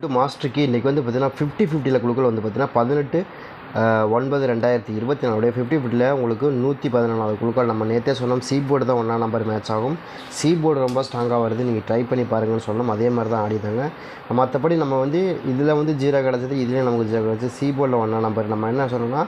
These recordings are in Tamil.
மாஸ்டருக்கு இன்றைக்கி வந்து பார்த்தீங்கன்னா ஃபிஃப்டி ஃபிஃப்டியில் குழுக்கள் வந்து பார்த்தீங்கன்னா பதினெட்டு ஒன்பது ரெண்டாயிரத்தி இருபத்தி நாலுடைய ஃபிஃப்டி ஃபிஃப்டியில் உங்களுக்கு நூற்றி பதினாலாவது குழுக்கள். நம்ம நேற்றே சொன்னோம் சி போர்டு தான் ஒன்றா நம்பர் மேட்ச் ஆகும். சி போர்டு ரொம்ப ஸ்ட்ராங்காக வருது. நீங்கள் ட்ரை பண்ணி பாருங்கன்னு சொன்னோம். அதே மாதிரி தான் ஆடிட்டாங்க. மற்றபடி நம்ம வந்து இதில் வந்து ஜீரோ கிடச்சது இதுலேயும் நமக்கு ஜீரோ கிடச்சி சி போர்டில் ஒன்றா நம்பர் நம்ம என்ன சொன்னோம்னா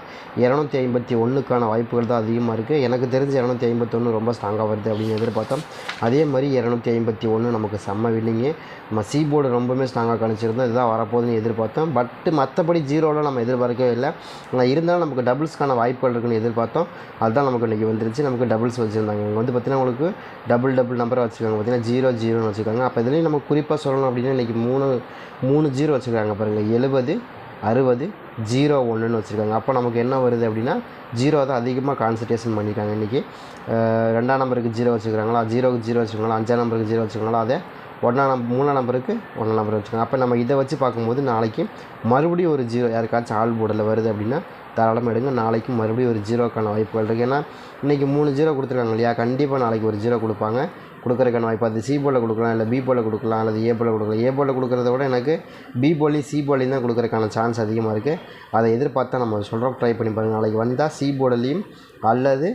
இரநூத்தி ஐம்பத்தி ஒன்றுக்கான வாய்ப்புகள் தான் அதிகமாக இருக்குது எனக்கு தெரிஞ்சு இரநூத்தி ஐம்பத்தொன்று ரொம்ப ஸ்ட்ராங்காக வருது அப்படின்னு எதிர்பார்த்தோம். அதே மாதிரி இரநூத்தி ஐம்பத்தி ஒன்று நமக்கு செம்ம வில்லிங்கு நம்ம சி போர்டு ரொம்பவுமே ஸ்ட்ராங்காக கணிச்சிருந்தோம். இதுதான் வரப்போகுதுன்னு எதிர்பார்த்தோம். பட் மற்றபடி ஜீரோவில் நம்ம எதிர்பார்க்கவே இல்லை. ஆனால் இருந்தாலும் நமக்கு டபுள்ஸ்க்கான வாய்ப்புகள் இருக்குன்னு எதிர்பார்த்தோம். அதுதான் நமக்கு இன்றைக்கி வந்துருச்சு. நமக்கு டபுள்ஸ் வச்சுருந்தாங்க. இங்கே வந்து பார்த்திங்கன்னா உங்களுக்கு டபுள் டபுள் நம்பராக வச்சுருக்காங்க. பார்த்தீங்கன்னா ஜீரோ ஜீரோன்னு வச்சுருக்காங்க. அப்போ இதுலேயும் நம்ம குறிப்பாக சொல்லணும் அப்படின்னா இன்றைக்கி மூணு மூணு ஜீரோ வச்சுருக்காங்க பாருங்கள் எழுபது அறுபது ஜீரோ ஒன்றுன்னு வச்சுருக்காங்க. அப்போ நமக்கு என்ன வருது அப்படின்னா ஜீரோ தான் அதிகமாக கான்சன்ட்ரேஷன் பண்ணியிருக்காங்க இன்றைக்கி ரெண்டாம் நம்பருக்கு ஜீரோ வச்சுருக்காங்களா? ஜீரோக்கு ஜீரோ வச்சுருக்காங்களா? அஞ்சாம் நம்பருக்கு ஜீரோ வச்சுருக்காங்களா? அதை ஒன்றாம் நம்பர் மூணாம் நம்பருக்கு ஒன்றாம் நம்பர் வச்சுக்கோங்க. அப்போ நம்ம இதை வச்சு பார்க்கும்போது நாளைக்கு மறுபடியும் ஒரு ஜீரோ யாருக்காச்சும் ஆள் போர்டில் வருது அப்படின்னா தாராளமாக எடுங்க. நாளைக்கு மறுபடியும் ஒரு ஜீரோக்கான வாய்ப்புகள் இருக்குது ஏன்னா இன்றைக்கி மூணு ஜீரோ கொடுத்துருக்காங்க இல்லையா? கண்டிப்பாக நாளைக்கு ஒரு ஜீரோ கொடுப்பாங்க. கொடுக்குறதுக்கான வாய்ப்பு அது சி போலில் கொடுக்கலாம் இல்லை பி போலில் கொடுக்கலாம் அல்லது ஏ போலில் கொடுக்கலாம். ஏ போலில் கொடுக்குறத விட எனக்கு பி போலி சி போலியும் தான் கொடுக்குறதுக்கான சான்ஸ் அதிகமாக இருக்குது அதை எதிர்பார்த்தா நம்ம சொல்கிறோம் ட்ரை பண்ணி பாருங்கள் நாளைக்கு வந்தால் சி போர்டுலேயும் அல்லது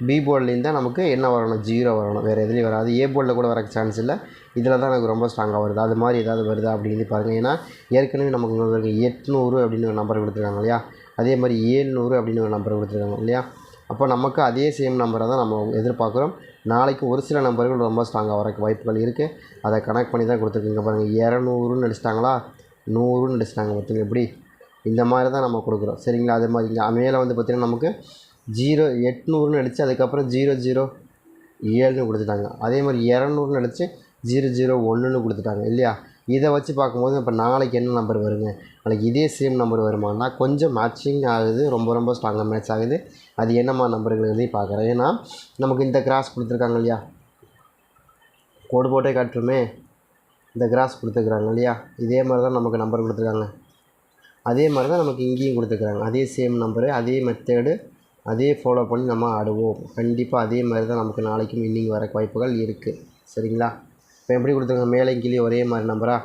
பி போர்ட்லேயும் தான் நமக்கு என்ன வரணும்? ஜீரோ வரணும். வேறு எதுலேயும் வராது. ஏ போர்டில் கூட வரக்கு சான்ஸ் இல்லை. இதில் தான் எனக்கு ரொம்ப ஸ்ட்ராங்காக வருது. அது மாதிரி ஏதாவது வருதா அப்படின்னு பாருங்கள் ஏன்னா ஏற்கனவே நமக்கு எட்நூறு அப்படின்னு ஒரு நம்பர் கொடுத்துருக்காங்க இல்லையா? அதே மாதிரி ஏழ்நூறு அப்படின்னு ஒரு நம்பர் கொடுத்துருக்காங்க இல்லையா? அப்போ நமக்கு அதே சேம் நம்பரை தான் நம்ம எதிர்பார்க்குறோம். நாளைக்கு ஒரு சில நம்பர்கள் ரொம்ப ஸ்ட்ராங்காக வரக்கு வாய்ப்புகள் இருக்குது அதை கனெக்ட் பண்ணி தான் கொடுத்துருக்குங்க பாருங்கள் இரநூறுன்னு அடிச்சிட்டாங்களா? நூறுன்னு அடிச்சிட்டாங்க. பார்த்தீங்க எப்படி? இந்த மாதிரி தான் நம்ம கொடுக்குறோம். சரிங்களா? அதே மாதிரி மேலே வந்து பார்த்திங்கன்னா நமக்கு ஜீரோ எட்நூறுன்னு அடித்து அதுக்கப்புறம் ஜீரோ ஜீரோ ஏழுன்னு கொடுத்துட்டாங்க. அதே மாதிரி இரநூறுன்னு அடித்து ஜீரோ ஜீரோ ஒன்றுன்னு கொடுத்துட்டாங்க இல்லையா? இதை வச்சு பார்க்கும்போது இப்போ நாளைக்கு என்ன நம்பர் வருங்க? நாளைக்கு இதே சேம் நம்பர் வருமானா கொஞ்சம் மேட்சிங் ஆகுது ரொம்ப ரொம்ப ஸ்ட்ராங்காக மேட்ச் ஆகுது. அது என்னம்மா நம்பருங்கிறதையும் பார்க்குறேன். ஏன்னா நமக்கு இந்த கிராஸ் கொடுத்துருக்காங்க இல்லையா? கோடு போட்டே காட்டுமே இந்த கிராஸ் கொடுத்துருக்குறாங்க இல்லையா? இதே மாதிரி தான் நமக்கு நம்பர் கொடுத்துருக்காங்க. அதே மாதிரி தான் நமக்கு இங்கேயும் கொடுத்துருக்குறாங்க. அதே சேம் நம்பரு அதே மெத்தேடு அதே ஃபாலோ பண்ணி நம்ம ஆடுவோம். கண்டிப்பாக அதே மாதிரி தான் நமக்கு நாளைக்கும் இன்னிங் வர வாய்ப்புகள் இருக்குது சரிங்களா? இப்போ எப்படி கொடுத்துருக்காங்க? மேலே கீழே ஒரே மாதிரி நம்பரா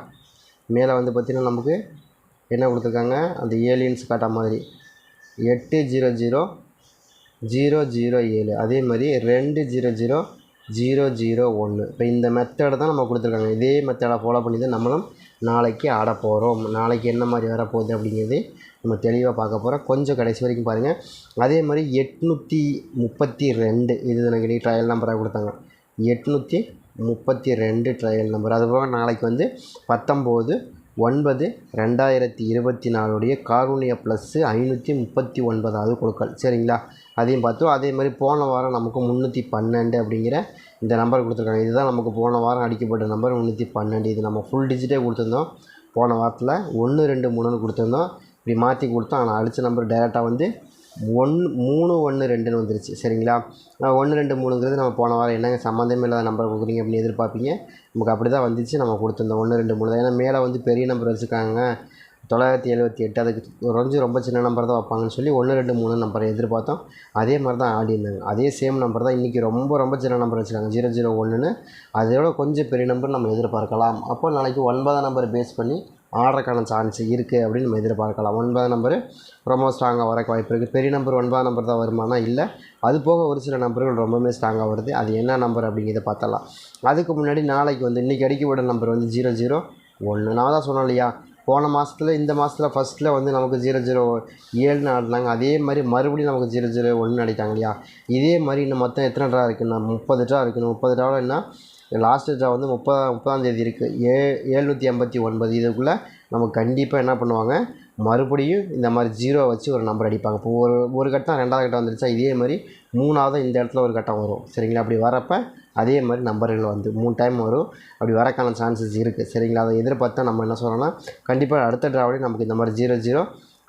மேலே வந்து பார்த்திங்கன்னா நமக்கு என்ன கொடுத்துருக்காங்க? அந்த ஏலியன்ஸ் காட்டா மாதிரி. எட்டு ஜீரோ ஜீரோ ஜீரோ ஜீரோ ஏழு. அதே மாதிரி ரெண்டு ஜீரோ ஜீரோ ஜீரோ ஜீரோ ஒன்று இப்போ இந்த மெத்தடை தான் நம்ம கொடுத்துருக்காங்க. இதே மெத்தடை ஃபாலோ பண்ணி தான் நம்மளும் நாளைக்கு ஆட போகிறோம் நாளைக்கு என்ன மாதிரி வரப்போகுது அப்படிங்கிறது நம்ம தெளிவாக பார்க்க போகிறோம் கொஞ்சம் கடைசி வரைக்கும் பாருங்கள் அதே மாதிரி எட்நூற்றி முப்பத்தி ரெண்டு இது எனக்கு ட்ரையல் நம்பராக கொடுத்தாங்க. எட்நூற்றி முப்பத்தி ரெண்டு ட்ரையல் நம்பர் அதுபோக நாளைக்கு வந்து பத்தொம்போது ஒன்பது ரெண்டாயிரத்தி இருபத்தி நாலுடைய காரூணியா ப்ளஸ்ஸு ஐநூற்றி முப்பத்தி ஒன்பதாவது கொடுக்கல். சரிங்களா? அதையும் பார்த்தோம் அதே மாதிரி போன வாரம் நமக்கு முந்நூற்றி பன்னெண்டு அப்படிங்கிற இந்த நம்பர் கொடுத்துருக்காங்க. இதுதான் நமக்கு போன வாரம் அடிக்கப்பட்ட நம்பர் முந்நூற்றி பன்னெண்டு. இது நம்ம ஃபுல் டிஜிட்டே கொடுத்துருந்தோம். போன வாரத்தில் ஒன்று ரெண்டு மூணுன்னு கொடுத்துருந்தோம். இப்படி மாற்றி கொடுத்தோம். ஆனால் அடித்த நம்பர் டேரெக்டாக வந்து ஒன்று மூணு ஒன்று ரெண்டுன்னு வந்துருச்சு. சரிங்களா? ஒன்று ரெண்டு மூணுங்கிறது நம்ம போன வாரம் என்னங்க சம்மந்தமே இல்லாத நம்பர் கொடுக்குறீங்க அப்படின்னு எதிர்பார்ப்பீங்க. நமக்கு அப்படி தான் வந்துச்சு. நம்ம கொடுத்துருந்தோம் ஒன்று ரெண்டு மூணு தான். ஏன்னா மேலே வந்து பெரிய நம்பர் வச்சுருக்காங்க. தொள்ளாயிரத்தி எழுபத்தி எட்டு அதுக்கு குறைஞ்சி ரொம்ப சின்ன நம்பர் தான் வைப்பாங்கன்னு சொல்லி ஒன்று ரெண்டு மூணு நம்பரை எதிர்பார்த்தோம். அதே மாதிரி தான் ஆடி இருந்தாங்க. அதே சேம் நம்பர் தான் இன்றைக்கி ரொம்ப ரொம்ப சின்ன நம்பர் வச்சுருக்காங்க. ஜீரோ ஜீரோ ஒன்றுன்னு அதோட கொஞ்சம் பெரிய நம்பர் நம்ம எதிர்பார்க்கலாம். அப்போ நாளைக்கு ஒன்பதாம் நம்பர் பேஸ் பண்ணி ஆடுறதுக்கான சான்ஸ் இருக்குது அப்படின்னு நம்ம எதிர்பார்க்கலாம். ஒன்பதாம் நம்பரு ரொம்ப ஸ்ட்ராங்காக வரக்கு வாய்ப்பு இருக்குது பெரிய நம்பர் ஒன்பதாம் நம்பர் தான் வருமானா இல்லை. அது போக ஒரு சில நம்பர்கள் ரொம்பவுமே ஸ்ட்ராங்காக வருது. அது என்ன நம்பர் அப்படிங்கிறத பார்த்தலாம் அதுக்கு முன்னாடி நாளைக்கு வந்து இன்றைக்கி அடிக்க விட நம்பர் வந்து ஜீரோ ஜீரோ ஒன்று நான் தான் சொன்னேன் இல்லையா? போன மாதத்தில் இந்த மாதத்தில் ஃபஸ்ட்டில் வந்து நமக்கு ஜீரோ ஜீரோ ஏழுன்னு ஆடினாங்க. அதே மாதிரி மறுபடியும் நமக்கு ஜீரோ ஜீரோ ஒன்று அடித்தாங்க இல்லையா? இதே மாதிரி இன்னும் மொத்தம் எத்தனை ட்ரா இருக்குன்னா முப்பது ட்ரா இருக்குன்னு முப்பது ட்ராவில் என்ன? லாஸ்ட்டு ட்ரா வந்து முப்பதா முப்பதாம் தேதி இருக்குது ஏ ஏழ்நூற்றி ஐம்பத்தி ஒன்பது. இதுக்குள்ளே நமக்கு கண்டிப்பாக என்ன பண்ணுவாங்க? மறுபடியும் இந்த மாதிரி ஜீரோ வச்சு ஒரு நம்பர் அடிப்பாங்க. இப்போ ஒரு ஒரு கட்டம் ரெண்டாவது கட்டம் வந்துருச்சா? இதே மாதிரி மூணாவது இந்த இடத்துல ஒரு கட்டம் வரும். சரிங்களா? அப்படி வரப்போ அதே மாதிரி நம்பர்கள் வந்து மூணு டைம் வரும். அப்படி வரக்கான சான்சஸ் இருக்குது சரிங்களா? அதை எதிர்பார்த்தா நம்ம என்ன சொல்லணும்னா கண்டிப்பாக அடுத்த ட்ராவலே நமக்கு இந்த மாதிரி ஜீரோ ஜீரோ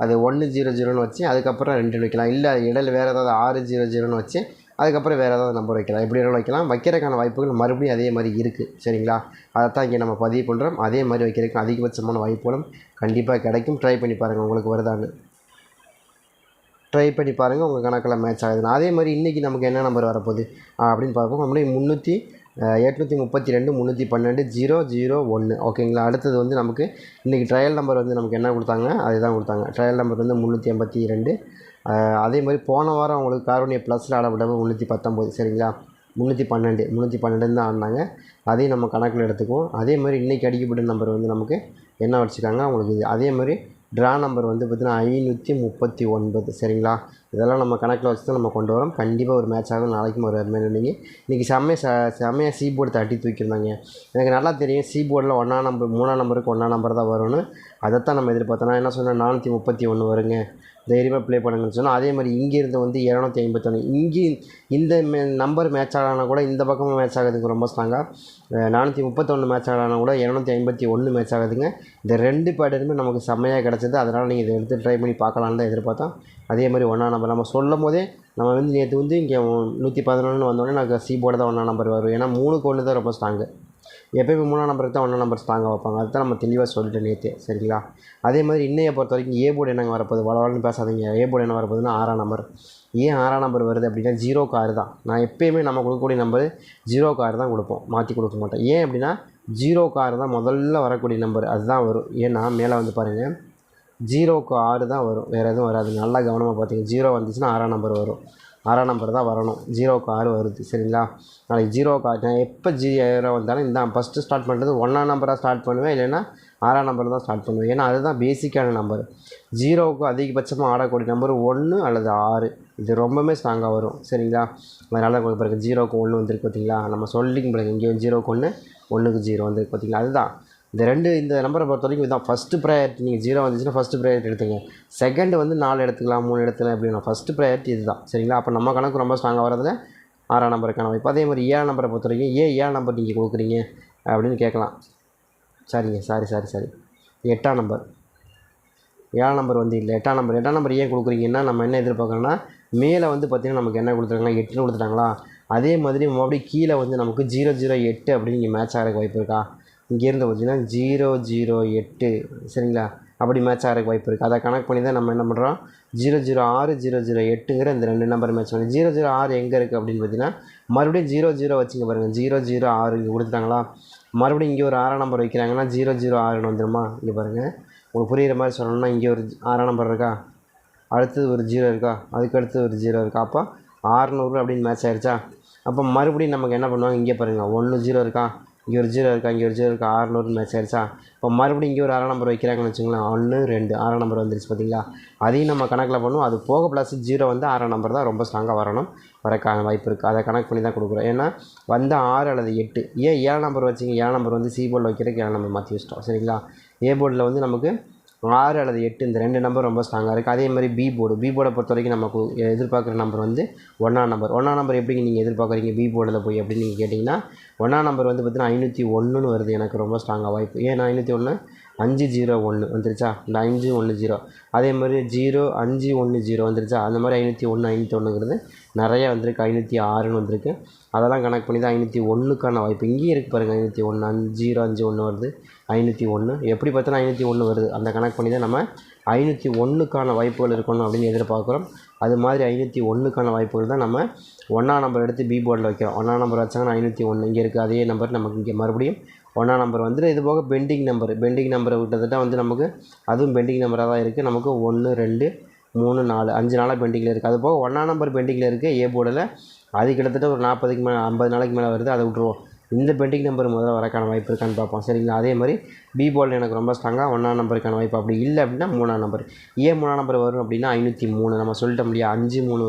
அது ஒன்று ஜீரோ ஜீரோன்னு வச்சு அதுக்கப்புறம் ரெண்டு வைக்கலாம். இல்லை இடையில் வேறு ஏதாவது ஆறு ஜீரோ ஜீரோன்னு வச்சு அதுக்கப்புறம் வேறு ஏதாவது நம்பர் வைக்கலாம். எப்படி வேணாலும் வைக்கலாம். வைக்கிறதுக்கான வாய்ப்புகள் மறுபடியும் அதே மாதிரி இருக்குது சரிங்களா? அதைத்தான் இங்கே நம்ம பதிவு பண்ணுறோம் அதே மாதிரி வைக்கிறதுக்கு அதிகபட்சமான வாய்ப்புகளும் கண்டிப்பாக கிடைக்கும். ட்ரை பண்ணி பாருங்கள் உங்களுக்கு வருதான்னு. ட்ரை பண்ணி பாருங்கள் உங்கள் கணக்கில் மேட்ச் ஆகுதுன்னு. அதே மாதிரி இன்றைக்கி நமக்கு என்ன நம்பர் வரப்போகுது? அப்படின்னு பார்ப்போம். நம்மளுடைய முந்நூற்றி எட்நூற்றி முப்பத்தி ரெண்டு முந்நூற்றி பன்னெண்டு ஜீரோ ஜீரோ ஒன்று ஓகேங்களா? அடுத்தது வந்து நமக்கு இன்றைக்கி ட்ரையல் நம்பர் வந்து நமக்கு என்ன கொடுத்தாங்க? அதுதான் கொடுத்தாங்க. ட்ரையல் நம்பர் வந்து முந்நூற்றி எண்பத்தி ரெண்டு அதே மாதிரி போன வாரம் அவங்களுக்கு காரோனிய ப்ளஸில் ஆடப்பட்டவங்க முந்நூற்றி பத்தொம்போது சரிங்களா? முந்நூற்றி பன்னெண்டு. முந்நூற்றி பன்னெண்டுன்னு தான் ஆடினாங்க. அதையும் நம்ம கணக்கில் எடுத்துக்குவோம். அதே மாதிரி இன்றைக்கி அடிக்கப்பட்ட நம்பர் வந்து நமக்கு என்ன வச்சுருக்காங்க? அவங்களுக்கு இது. அதே மாதிரி ட்ரா நம்பர் வந்து பார்த்திங்கன்னா ஐநூற்றி முப்பத்தி ஒன்பது. சரிங்களா? இதெல்லாம் நம்ம கணக்கில் வச்சு தான் நம்ம கொண்டு வரோம். கண்டிப்பாக ஒரு மேட்ச் ஆகும். நாளைக்கும் ஒரு அருமையான நீங்கள் இன்றைக்கி செம்மையாக ச செம்மையாக சீ போர்டு தட்டி தூக்கியிருந்தாங்க. எனக்கு நல்லா தெரியும். சீ போர்டில் ஒன்றா நம்பர் மூணாம் நம்பருக்கு ஒன்றா நம்பர் தான் வரும்னு. அதைத்தான் நம்ம எதிர்பார்த்தோம். நான் என்ன சொன்னேன்? நானூற்றி முப்பத்தி ஒன்று வருங்க. தைரியமாக ப்ளே பண்ணுங்கன்னு சொன்னால் அதே மாதிரி இங்கேருந்து வந்து இரநூத்தி ஐம்பத்தொன்று இங்கே இந்த மே நம்பர் மேட்ச் ஆடானா கூட இந்த பக்கமும் மேட்ச் ஆகுதுங்க. ரொம்ப ஸ்ட்ராங்காக நானூற்றி முப்பத்தொன்று மேட்ச் ஆடானா கூட இரநூத்தி ஐம்பத்தி ஒன்று மேட்ச் ஆகுதுங்க. இந்த ரெண்டு பேடருமே நமக்கு செம்மையாக கிடச்சிது. அதனால் நீங்கள் இதை எடுத்து ட்ரை பண்ணி பார்க்கலான்னு தான் எதிர்பார்த்தோம். அதே மாதிரி ஒன்றா நம்பர் நம்ம சொல்லும் போதே நம்ம வந்து நேற்று வந்து இங்கே நூற்றி பதினொன்று வந்தோடனே நாங்கள் சி போர்டு தான் ஒன்றா நம்பர் வரும் ஏன்னா மூணுக்கு ஒன்று தான் ரொம்ப ஸ்ட்ராங்கு எப்போயுமே மூணாம் நம்பருக்கு தான் ஒன்றா நம்பர் ஸ்ட்ராங்காக வைப்பாங்க. அதுதான் நம்ம தெளிவாக சொல்லிட்டேன் நேற்று சரிங்களா? அதே மாதிரி இன்னைய பொறுத்த வரைக்கும் ஏ போர்டு என்னங்க வரப்போகுது? வளவலன்னு பேசாதீங்க. ஏ போர்டு என்ன வரப்போகுதுன்னா ஆறாம் நம்பர் ஏன் ஆறாம் நம்பர் வருது அப்படின்னா ஜீரோ கார் தான். நான் எப்போயுமே நம்ம கொடுக்கக்கூடிய நம்பர் ஜீரோ கார் தான் கொடுப்போம். மாற்றி கொடுக்க மாட்டோம் ஏன் அப்படின்னா ஜீரோ கார் தான் முதல்ல வரக்கூடிய நம்பர் அதுதான் வரும். ஏன்னா மேலே வந்து பாருங்கள் ஜீரோக்கு ஆறு தான் வரும். வேறு எதுவும் வராது. நல்லா கவனமாக பார்த்தீங்க ஜீரோ வந்துச்சுன்னா ஆறாம் நம்பர் வரும். ஆறாம் நம்பர் தான் வரணும். ஜீரோக்கு ஆறு வருது சரிங்களா? நாளைக்கு ஜீரோவுக்கு ஆறு நான் எப்போ ஜீரோ வந்தாலும் இந்த ஃபஸ்ட்டு ஸ்டார்ட் பண்ணுறது ஒன்றாம் நம்பராக ஸ்டார்ட் பண்ணுவேன் இல்லைன்னா ஆறாம் நம்பர் தான் ஸ்டார்ட் பண்ணுவேன். ஏன்னா அதுதான் பேசிக்கான நம்பர் ஜீரோவுக்கு அதிகபட்சமாக ஆடக்கூடிய நம்பர் ஒன்று அல்லது ஆறு. இது ரொம்பவுமே ஸ்ட்ராங்காக வரும் சரிங்களா? அதனால் உங்களுக்கு பிறகு ஜீரோக்கு ஒன்று வந்திருக்கு பார்த்தீங்களா நம்ம சொல்லிங்க பிறகு இங்கேயும் ஜீரோக்கு ஒன்று ஒன்றுக்கு ஜீரோ வந்திருக்கு பார்த்தீங்களா அதுதான். இந்த ரெண்டு இந்த நம்பரை பொறுத்த வரைக்கும் இதுதான். ஃபஸ்ட்டு ப்ரையாரிட்டி நீங்கள் ஜீரோ வந்துச்சுன்னா ஃபஸ்ட்டு ப்ரையாரிட்டி எடுத்துங்க. செகண்ட் வந்து நாலு எடுத்துக்கலாம் மூணு எடுத்துக்கலாம் எப்படின்னா ஃபஸ்ட்டு ப்ரையாரிட்டி இதுதான். சரிங்களா? அப்போ நம்ம கணக்கு ரொம்ப ஸ்ட்ராங்காக வரதுல ஆறாம் நம்பருக்கான வாய்ப்பு அதே மாதிரி ஏழாம் நம்பரை பொறுத்த வரைக்கும் ஏன் ஏழாம் நம்பர் நீங்கள் கொடுக்குறீங்க அப்படின்னு கேட்கலாம். சரிங்க. Sorry sorry sorry. எட்டாம் நம்பர் ஏழாம் நம்பர் வந்து இல்லை. எட்டாம் நம்பர் எட்டாம் நம்பர் ஏன் கொடுக்குறீங்கன்னா நம்ம என்ன எதிர்பார்க்குறோன்னா மேலே வந்து பார்த்திங்கன்னா நமக்கு என்ன கொடுத்துருக்காங்களா எட்டுன்னு கொடுத்துட்டாங்களா? அதே மாதிரி மறுபடியும் கீழே வந்து நமக்கு ஜீரோ ஜீரோ எட்டு அப்படின்னு நீங்கள் மேட்ச் ஆகிறதுக்கு வாய்ப்பு இருக்கா? இங்கேருந்து பார்த்தீங்கன்னா ஜீரோ ஜீரோ எட்டு சரிங்களா? அப்படி மேட்ச் ஆகிறக்கு வாய்ப்பு இருக்குது அதை கணக்கு பண்ணி தான் நம்ம என்ன பண்ணுறோம் ஜீரோ ஜீரோ ஆறு ஜீரோ ஜீரோ எட்டுங்கிற இந்த ரெண்டு நம்பர் மேட்ச் பண்ணி ஜீரோ ஜீரோ ஆறு எங்கே இருக்குது அப்படின்னு பார்த்தீங்கன்னா மறுபடியும் ஜீரோ ஜீரோ வச்சுங்க பாருங்கள் ஜீரோ ஜீரோ ஆறு இங்கே கொடுத்துட்டாங்களா? மறுபடியும் இங்கே ஒரு ஆறாம் நம்பர் வைக்கிறாங்கன்னா ஜீரோ ஜீரோ ஆறுன்னு வந்துடுமா இங்கே பாருங்கள் உங்களுக்கு புரிகிற மாதிரி சொல்லணும்னா இங்கே ஒரு ஆறாம் நம்பர் இருக்கா? அடுத்தது ஒரு ஜீரோ இருக்கா? அதுக்கு அடுத்து ஒரு ஜீரோ இருக்கா? அப்போ ஆறுநூறு அப்படின்னு மேட்ச் ஆயிடுச்சா அப்போ மறுபடியும் நமக்கு என்ன பண்ணுவாங்க? இங்கே பாருங்கள் ஒன்று ஜீரோ இருக்கா? இங்கே ஒரு ஜீரோ இருக்கா? இங்கே ஒரு ஜீரோ இருக்கா? ஆறுநூறு மேட்ச் ஆயிடுச்சா? இப்போ மறுபடியும் இங்கே ஒரு ஆறாம் நம்பர் வைக்கிறாங்கன்னு வச்சுங்களேன். ஒன்று ரெண்டு ஆறாம் நம்பர் வந்துருச்சு பார்த்தீங்களா அதையும் நம்ம கணக்கில் பண்ணுவோம். அது போக ப்ளஸ் ஜீரோ வந்து ஆறாம் நம்பர் தான் ரொம்ப ஸ்ட்ராங்காக வரணும். வரக்கான வாய்ப்பு இருக்குது அதை கணக்கு பண்ணி தான் கொடுக்குறோம். ஏன்னா வந்து ஆறு அல்லது எட்டு. ஏன் ஏழாம் நம்பர் வச்சிங்க? ஏழாம் நம்பர் வந்து சி போர்டில் வைக்கிறதுக்கு ஏழாம் நம்பர் மாற்றி வச்சிட்டோம். சரிங்களா? ஏ போர்டில் வந்து நமக்கு ஆறு அல்லது எட்டு இந்த ரெண்டு நம்பர் ரொம்ப ஸ்ட்ராங்காக இருக்குது அதே மாதிரி பி போர்டு பி போர்டை பொறுத்த வரைக்கும் நமக்கு எதிர்பார்க்குற நம்பர் வந்து ஒன்றாம் நம்பர் ஒன்றாம் நம்பர் எப்படி நீங்கள் எதிர்பார்க்குறீங்க? பி போர்டில் போய் அப்படின்னு நீங்கள் கேட்டிங்கன்னா ஒன்றாம் நம்பர் வந்து பார்த்தீங்கன்னா ஐநூற்றி ஒன்றுன்னு வருது. எனக்கு ரொம்ப ஸ்ட்ராங்காக வாய்ப்பு. ஏன் ஐநூற்றி ஒன்று அஞ்சு ஜீரோ ஒன்று வந்துருச்சா? இந்த அஞ்சு ஒன்று ஜீரோ அதே மாதிரி ஜீரோ அஞ்சு ஒன்று ஜீரோ வந்துருச்சா? அந்த மாதிரி ஐநூற்றி ஒன்று ஐநூற்றி ஒன்றுங்கிறது நிறையா வந்திருக்கு. ஐநூற்றி ஆறுன்னு வந்திருக்கு. அதெல்லாம் கணக்கு பண்ணி தான் ஐநூற்றி ஒன்றுக்கான வாய்ப்பு இங்கேயும் இருக்குது பாருங்கள் ஐநூற்றி ஒன்று அஞ்சு ஜீரோ அஞ்சு ஒன்று வருது. ஐநூற்றி ஒன்று எப்படி பார்த்தாலும் ஐநூற்றி ஒன்று வருது. அந்த கணக்கு பண்ணி தான் நம்ம ஐநூற்றி ஒன்றுக்கான வாய்ப்புகள் இருக்கணும் அப்படின்னு எதிர்பார்க்குறோம். அது மாதிரி ஐநூற்றி ஒன்றுக்கான வாய்ப்புகள் தான் நம்ம ஒன்றாம் நம்பர் எடுத்து பி போர்டில் வைக்கிறோம். ஒன்றாம் நம்பர் வச்சாங்கன்னா ஐநூற்றி ஒன்று இங்கே இருக்குது அதே நம்பர் நமக்கு இங்கே மறுபடியும் ஒன்றாம் நம்பர் வந்துட்டு இது போக பெண்டிங் நம்பர் பெண்டிங் நம்பரை கிட்டத்தட்ட வந்து நமக்கு அதுவும் பெண்டிங் நம்பராக தான் இருக்குது நமக்கு ஒன்று ரெண்டு மூணு நாலு அஞ்சு நாளாக பெண்டிங்கில் இருக்குது அது போக ஒன்றாம் நம்பர் பெண்டிங்கில் இருக்குது ஏ போர்டில் அது கிட்டத்தட்ட ஒரு நாற்பதுக்கு மேலே ஐம்பது நாளைக்கு மேலே வருது. அதை விட்ருவோம் இந்த பெண்டிங் நம்பர் முதல்ல வரக்கான வாய்ப்பு இருக்கான்னு பார்ப்போம். சரிங்களா? அதே மாதிரி பி போர்டில் எனக்கு ரொம்ப ஸ்ட்ராங்காக ஒன்றாம் நம்பருக்கான வாய்ப்பு அப்படி இல்லை அப்படின்னா மூணாம் நம்பர். ஏன் மூணாம் நம்பர் வரும் அப்படின்னா ஐநூற்றி மூணு. நம்ம சொல்லிட்ட முடியாது அஞ்சு மூணு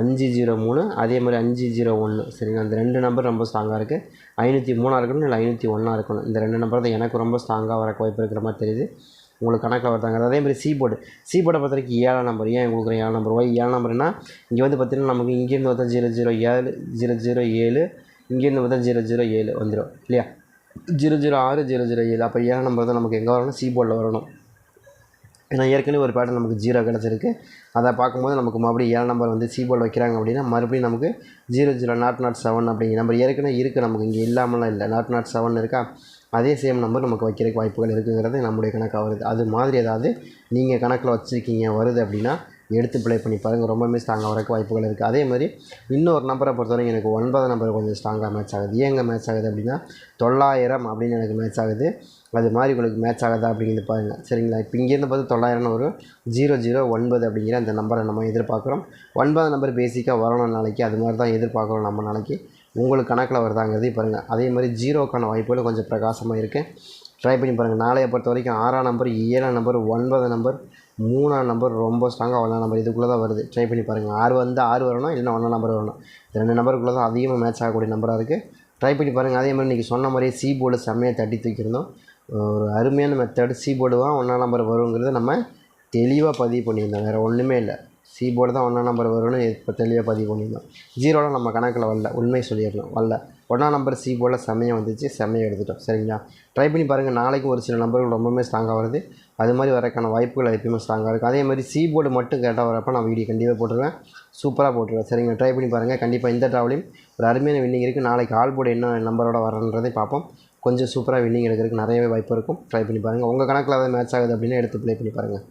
அஞ்சு ஜீரோ மூணு அதே மாதிரி அஞ்சு ஜீரோ ஒன்று சரிங்களா? அந்த ரெண்டு நம்பர் ரொம்ப ஸ்ட்ராங்காக இருக்குது ஐநூற்றி மூணாக இருக்கணும் இல்லை ஐநூற்றி ஒன்றா இருக்கணும்? இந்த ரெண்டு நம்பர் தான் எனக்கு ரொம்ப ஸ்ட்ராங்காக வர வாய்ப்பு இருக்கிற மாதிரி தெரியுது. உங்களுக்கு கணக்கில் வருதாங்க அதே மாதிரி சி போர்டு சி போர்டை பொறுத்த வரைக்கும் ஏழாம் நம்பர். ஏன் கொடுக்குறேன் ஏழாம் நம்பர்? ஒய் ஏழாம் நம்பர்னா இங்கே வந்து பார்த்தீங்கன்னா நமக்கு இங்கேருந்து பார்த்தா ஜீரோ ஜீரோ ஏழு ஜீரோ ஜீரோ ஏழு இங்கேருந்து பார்த்தா ஜீரோ ஜீரோ ஏழு வந்துடும் இல்லையா? ஜீரோ ஜீரோ ஆறு ஜீரோ ஜீரோ ஏழு. அப்போ ஏழு நம்பர் தான் நமக்கு எங்கே வரணும்? சி போர்டில் வரணும். ஏன்னா ஏற்கனவே ஒரு பேட்டர்ன் நமக்கு ஜீரோ கிடச்சிருக்கு. அதை பார்க்கும்போது நமக்கு மறுபடியும் ஏழு நம்பர் வந்து சி போர்டு வைக்கிறாங்க அப்படின்னா மறுபடியும் நமக்கு zero zero nought nought seven அப்படிங்கிற நம்பர் ஏற்கனவே இருக்குது நமக்கு. இங்கே இல்லாமலாம் இல்லை. நாட் நாட் செவன் இருக்கா? அதே சேம் நம்பர் நமக்கு வைக்கிறதுக்கு வாய்ப்புகள் இருக்குங்கிறது நம்முடைய கணக்காக வருது அது மாதிரி ஏதாவது நீங்கள் கணக்கில் வச்சுருக்கீங்க வருது அப்படின்னா எடுத்து ப்ளே பண்ணி பாருங்கள் ரொம்பவுமே ஸ்ட்ராங்காக வரக்கு வாய்ப்புகள் இருக்குது அதே மாதிரி இன்னொரு நம்பரை பொறுத்தவரைக்கும் எனக்கு ஒன்பது நம்பர் கொஞ்சம் ஸ்ட்ராங்காக மேட்ச் ஆகுது. ஏங்க மேட்ச் ஆகுது அப்படின்னா தொள்ளாயிரம் அப்படின்னு எனக்கு மேட்ச் ஆகுது. அது மாதிரி உங்களுக்கு மேட்ச் ஆகுதா அப்படிங்கிறது பாருங்கள் சரிங்களா? இப்போ இங்கேருந்து பார்த்து தொள்ளாயிரம்னு வரும் ஜீரோ ஜீரோ ஒன்பது அப்படிங்கிற அந்த நம்பரை நம்ம எதிர்பார்க்குறோம். ஒன்பது நம்பர் பேசிக்காக வரணும் நாளைக்கு. அது மாதிரி தான் எதிர்பார்க்குறோம் நம்ம நாளைக்கு. உங்களுக்கு கணக்கில் வருதாங்கிறதையும் பாருங்கள் அதே மாதிரி ஜீரோக்கான வாய்ப்புகள் கொஞ்சம் பிரகாசமாக இருக்குது ட்ரை பண்ணி பாருங்கள் நாளையை பொறுத்த வரைக்கும் ஆறாம் நம்பர் ஏழாம் நம்பர் ஒன்பது நம்பர் மூணாம் நம்பர் ரொம்ப ஸ்ட்ராங்காக ஒன்றாம் நம்பர் இதுக்குள்ளே தான் வருது. ட்ரை பண்ணி பாருங்கள் ஆறு வந்து ஆறு வரணும் இல்லைன்னா ஒன்றாம் நம்பர் வரணும். இந்த ரெண்டு நம்பருக்குள்ளே தான் அதிகமாக மேட்ச் ஆகக்கூடிய நம்பராக இருக்குது ட்ரை பண்ணி பாருங்கள் அதே மாதிரி இன்றைக்கி சொன்ன மாதிரியே சி போர்டு செம்மையாக தட்டி தூக்கியிருந்தோம் ஒரு அருமையான மெத்தட் சி போர்டு தான் ஒன்றாம் நம்பர் வருங்கிறத நம்ம தெளிவாக பதிவு பண்ணியிருந்தோம். வேறு ஒன்றுமே இல்லை. சி போர்டு தான் ஒன்றாம் நம்பர் வரும்னு இப்போ தெளிவாக பதிவு பண்ணியிருந்தோம். ஜீரோலாம் நம்ம கணக்கில் வரல. உண்மை சொல்லிடணும். வரல. ஒன்றாம் நம்பர் சி போல் செமையாக வந்துச்சு. செமையை எடுத்துட்டோம். சரிங்களா? ட்ரை பண்ணி பாருங்கள் நாளைக்கு ஒரு சில நம்பர்கள் ரொம்பவுமே ஸ்ட்ராங்காக வருது. அது மாதிரி வரக்கான வாய்ப்புகள் எப்பயுமே ஸ்ட்ராங்காக இருக்குது அதே மாதிரி சி போர்டு மட்டும் கேட்டால் வரப்போ நான் வீடியோ கண்டிப்பாக போட்டுருவேன். சூப்பராக போட்டுருவேன். சரிங்க ட்ரை பண்ணி பாருங்கள் கண்டிப்பாக இந்த ட்ராவலையும் ஒரு அருமையான வின்னிங் இருக்குது நாளைக்கு ஆல் போர்டு என்ன நம்பரோட வரன்றதை பார்ப்போம். கொஞ்சம் சூப்பராக வின்னிங் எடுக்கிறதுக்கு நிறையவே வாய்ப்பு இருக்கும். ட்ரை பண்ணி பாருங்கள் உங்கள் கணக்கில் அதை மேட்ச் ஆகுது அப்படின்னு எடுத்து ப்ளே பண்ணி பாருங்கள்